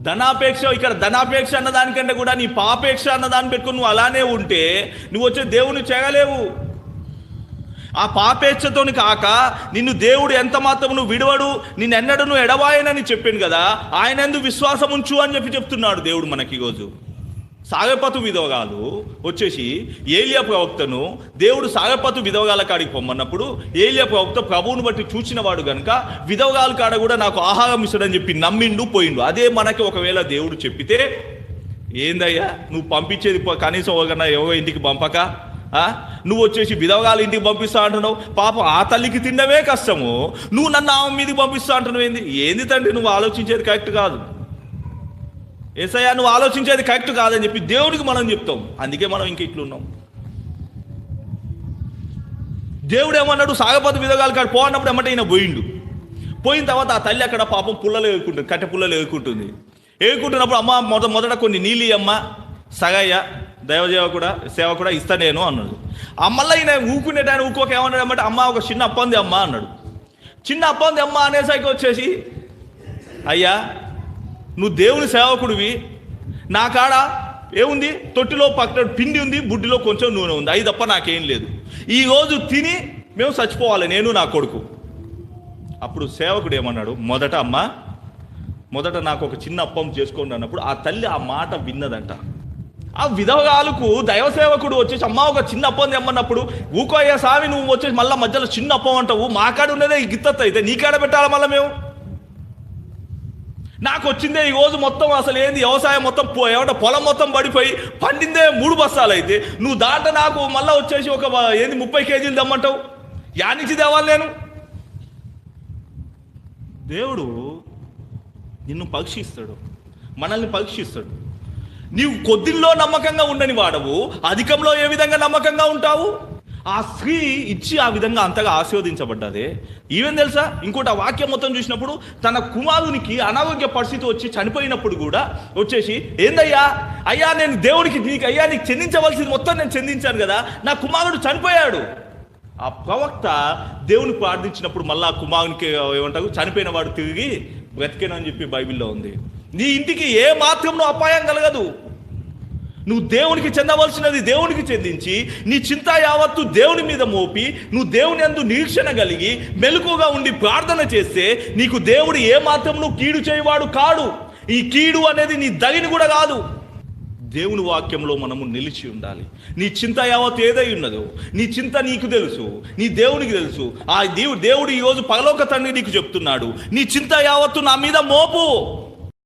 ధనాపేక్ష ఇక్కడ ధనాపేక్ష అన్న దానికంటే కూడా నీ పాపేక్ష అన్న దాన్ని పెట్టుకుని నువ్వు అలానే ఉంటే నువ్వు వచ్చే దేవుని చేయలేవు ఆ పాపేచ్ఛతోని కాక నిన్ను దేవుడు ఎంత మాత్రం నువ్వు విడవడు నిన్ను ఎన్నడూ నువ్వు ఎడవాయనని చెప్పాను కదా ఆయన ఎందుకు విశ్వాసం ఉంచు అని చెప్పి చెప్తున్నాడు దేవుడు మనకి ఈరోజు. సాగపతు విధవగాలు వచ్చేసి ఏలియా ప్రవక్తను దేవుడు సాగపతు విధవగాల కాడికి పొమ్మన్నప్పుడు ఏలియా ప్రవక్త ప్రభువుని బట్టి చూసినవాడు కనుక గనుక విధవగాల కాడ కూడా నాకు ఆహారం ఇస్తాడని చెప్పి నమ్మిండు పోయిండు. అదే మనకి ఒకవేళ దేవుడు చెప్పితే ఏందయ్యా? నువ్వు పంపించేది కనీసం ఒకనా ఎవరో ఇంటికి పంపక? నువ్వు వచ్చేసి విధవగాలు ఇంటికి పంపిస్తా అంటున్నావు? పాపం ఆ తల్లికి తినడమే కష్టము. నువ్వు నన్ను ఆమె మీదకి పంపిస్తా అంటున్నావు ఏంది? ఏంది తండ్రి? నువ్వు ఆలోచించేది కరెక్ట్ కాదు. ఏసయ్యా నువ్వు ఆలోచించేది కరెక్ట్ కాదని చెప్పి దేవుడికి మనం చెప్తాం. అందుకే మనం ఇంక ఇట్లున్నాం దేవుడు ఏమన్నాడు సాగపతి విధగాలు కాదు పోన్నప్పుడు ఏమంటే ఈయన పోయిండు. పోయిన తర్వాత ఆ తల్లి అక్కడ పాపం పుల్లలు ఎగుకుంటుంది కట్టె పుల్లలు ఎగుకుంటుంది ఎగుకుంటున్నప్పుడు అమ్మ మొద మొదట కొన్ని నీళ్ళు అమ్మ సగయ్య దైవదేవ కూడా సేవ కూడా ఇస్తా నేను అన్నాడు. అమ్మల్లా ఈయన ఊకునేట ఊకోక ఏమన్నాడు అంటే అమ్మ ఒక చిన్న అప్పంది అమ్మ అన్నాడు. చిన్న అప్పంది అమ్మ అనేసరికి వచ్చేసి అయ్యా నువ్వు దేవుని సేవకుడివి. నా కాడ ఏముంది? తొట్టిలో పక్కన పిండి ఉంది బుడ్డిలో కొంచెం నూనె ఉంది. అది తప్ప నాకేం లేదు. ఈ రోజు తిని మేము చచ్చిపోవాలి నేను నా కొడుకు. అప్పుడు సేవకుడు ఏమన్నాడు? మొదట అమ్మ మొదట నాకు ఒక చిన్న అప్పం చేసుకోండి అన్నప్పుడు ఆ తల్లి ఆ మాట విన్నదంట. ఆ విధవగాలకు దైవ సేవకుడు వచ్చేసి అమ్మ ఒక చిన్న అప్పం తెమ్మన్నప్పుడు ఊకోయ్య సామి నువ్వు వచ్చేసి మళ్ళీ మధ్యలో చిన్న అప్పం అంటావు. మా కాడ ఉన్నదే ఈ గిత్త అయితే నీ కాడ పెట్టాలి మళ్ళీ మేము? నాకు వచ్చిందే ఈ రోజు మొత్తం అసలు ఏంది? వ్యవసాయం మొత్తం ఏమంటే పొలం మొత్తం పడిపోయి పండిందే మూడు బస్తాలు అయితే. నువ్వు దాంట్లో నాకు మళ్ళీ వచ్చేసి ఒక ఏంది ముప్పై కేజీలు దమ్మంటావు యా నుంచి తేవాలి నేను? దేవుడు నిన్ను పరీక్షిస్తాడు. మనల్ని పరీక్షిస్తాడు. నీవు కొద్దిల్లో నమ్మకంగా ఉండని వాడవు అధికంలో ఏ విధంగా నమ్మకంగా ఉంటావు? ఆ స్త్రీ ఇచ్చి ఆ విధంగా అంతగా ఆశీర్వదించబడ్డది. ఈవెన్ తెలుసా? ఇంకోటి ఆ వాక్యం మొత్తం చూసినప్పుడు తన కుమారునికి అనారోగ్య పరిస్థితి వచ్చి చనిపోయినప్పుడు కూడా వచ్చేసి ఏందయ్యా? అయ్యా నేను దేవుడికి నీకు అయ్యా నీకు చెందించవలసింది మొత్తం నేను చెందించాను కదా. నా కుమారుడు చనిపోయాడు. ఆ ప్రవక్త దేవుని ప్రార్థించినప్పుడు మళ్ళీ ఆ కుమారునికి ఏమంటారు? చనిపోయిన వాడు తిరిగి బ్రతికేనని చెప్పి బైబిల్లో ఉంది. నీ ఇంటికి ఏ మాత్రంలో అపాయం కలగదు. నువ్వు దేవునికి చెందవలసినది దేవునికి చెందించి నీ చింత యావత్తు దేవుని మీద మోపి నువ్వు దేవుని అందు నిరీక్షణ కలిగి మెలకుగా ఉండి ప్రార్థన చేస్తే నీకు దేవుడు ఏ మాత్రమును కీడు చేయవాడు కాడు. ఈ కీడు అనేది నీ దగిని కూడా కాదు. దేవుని వాక్యంలో మనము నిలిచి ఉండాలి. నీ చింత యావత్తు ఏదై ఉన్నదో నీ చింత నీకు తెలుసు నీ దేవునికి తెలుసు. ఆ దేవుడు దేవుడు ఈరోజు పగలోక తండ్రి నీకు చెప్తున్నాడు. నీ చింత యావత్తు నా మీద మోపు.